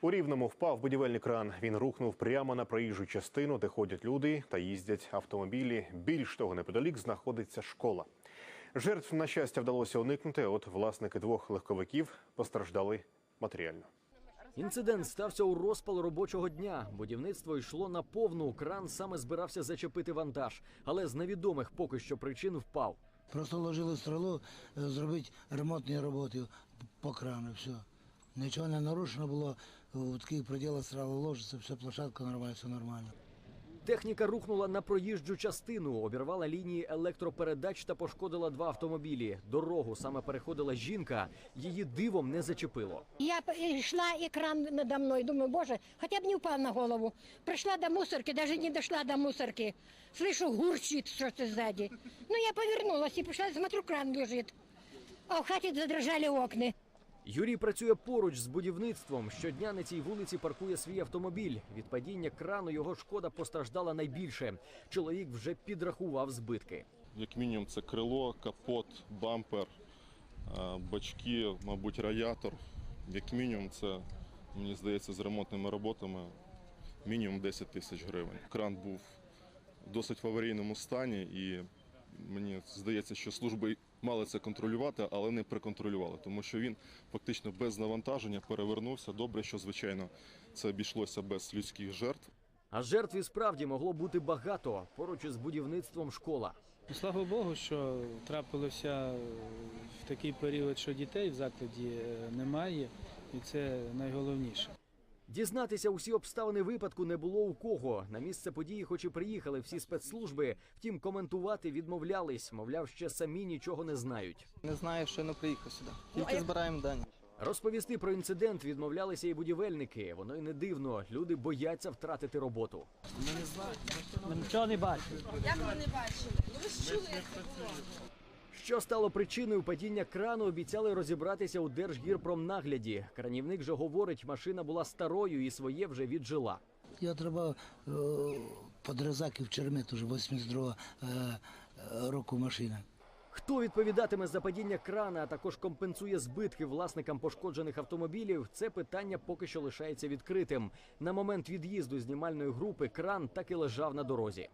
У Рівному впав будівельний кран. Він рухнув прямо на проїжджу частину, де ходять люди та їздять автомобілі. Більш того, неподалік знаходиться школа. Жертв, на щастя, вдалося уникнути. От власники двох легковиків постраждали матеріально. Інцидент стався у розпал робочого дня. Будівництво йшло на повну. Кран саме збирався зачепити вантаж, але з невідомих поки що причин впав. Просто ложили стрелу, е, зробити ремонтні роботи по крану, все. Нічого не нарушено було, в таких пределах стрела ложиться, все, площадка нормальна, все нормально. Техніка рухнула на проїжджу частину, обірвала лінії електропередач та пошкодила два автомобілі. Дорогу саме переходила жінка. Її дивом не зачепило. Я йшла, екран надо мною. Думаю, боже, хотя бы не упал на голову. Пришла до мусорки, даже не дошла до мусорки. Слышу, гурчит что-то сзади. Ну, я повернулась и пришла, смотрю, кран лежит. А в хаті задрожали окна. Юрій працює поруч з будівництвом. Щодня на цій вулиці паркує свій автомобіль. Від падіння крану його шкода постраждала найбільше. Чоловік вже підрахував збитки. Як мінімум, це крило, капот, бампер, е, бачки, мабуть, радіатор. Як мінімум, це, мені здається, з ремонтними роботами мінімум 10 тисяч гривень. Кран був досить в аварійному стані, і мені здається, що служби мали це контролювати, але не приконтролювали, тому що він фактично без навантаження перевернувся. Добре, що звичайно це обійшлося без людських жертв. А жертв і справді могло бути багато. Поруч із будівництвом школа. Слава Богу, що трапилося в такий період, що дітей в закладі е, немає, і це найголовніше. Дізнатися усі обставини випадку не було у кого. На місце події, хоч і приїхали всі спецслужби, втім коментувати відмовлялись. Мовляв, ще самі нічого не знають. Не знаю, що не приїхав сюди. Тільки збираємо дані. Розповісти про інцидент відмовлялися і будівельники. Воно й не дивно. Люди бояться втратити роботу. Що стало причиною падіння крану, обіцяли розібратися у Держгірпромнагляді. Кранівник же говорить, машина була старою і своє вже віджила. Я треба е, подрізаки в Чермет уже 82 е, е, року машина. Хто відповідатиме за падіння крана, а також компенсує збитки власникам пошкоджених автомобілів? Це питання поки що лишається відкритим. На момент від'їзду знімальної групи кран так і лежав на дорозі.